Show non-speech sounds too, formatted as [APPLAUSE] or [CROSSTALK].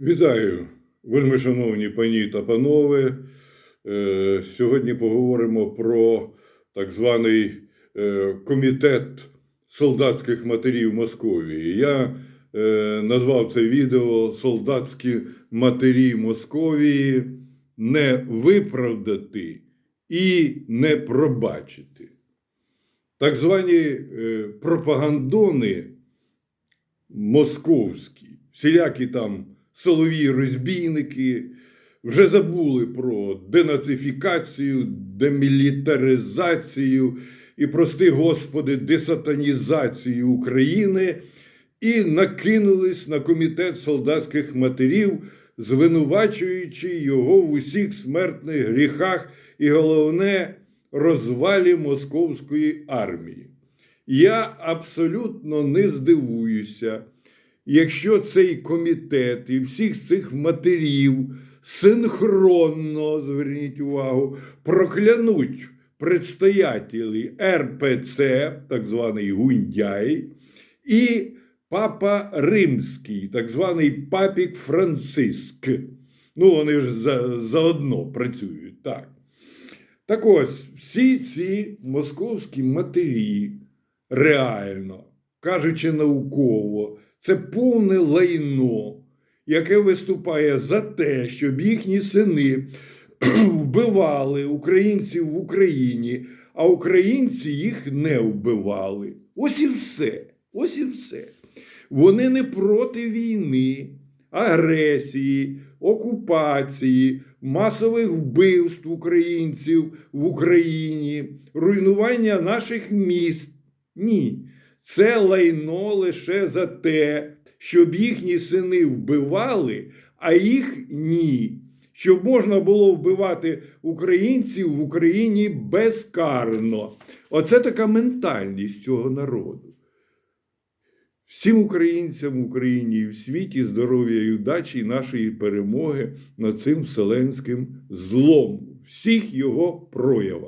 Вітаю, вельми шановні пані та панове. Е, Сьогодні поговоримо про так званий е, комітет солдатських матерів Московії. Я е, назвав це відео Солдатські матері Московії не виправдати і не пробачити. Так звані пропагандони московські, всілякі там солові розбійники, вже забули про денацифікацію, демілітаризацію і, прости Господи, десатанізацію України і накинулись на комітет солдатських матерів, звинувачуючи його в усіх смертних гріхах і головне розвалі московської армії. Я абсолютно не здивуюся, якщо цей комітет і всіх цих матерів синхронно, зверніть увагу, проклянуть предстоятелі РПЦ, так званий Гундяй, і Папа Римський, так званий Папік Франциск. Ну, вони ж за, заодно працюють так. Так ось, всі ці московські матері реально, кажучи науково, це повне лайно, яке виступає за те, щоб їхні сини [CLEARS THROAT] вбивали українців в Україні, а українці їх не вбивали. Ось і все. Ось і все. Вони не проти війни, агресії, окупації, масових вбивств українців в Україні, руйнування наших міст. Ні. Це лайно лише за те, щоб їхні сини вбивали, а їх ні. Щоб можна було вбивати українців в Україні безкарно. Оце така ментальність цього народу. Всім українцям в Україні і в світі здоров'я і удачі і нашої перемоги над цим вселенським злом, всіх його проявах.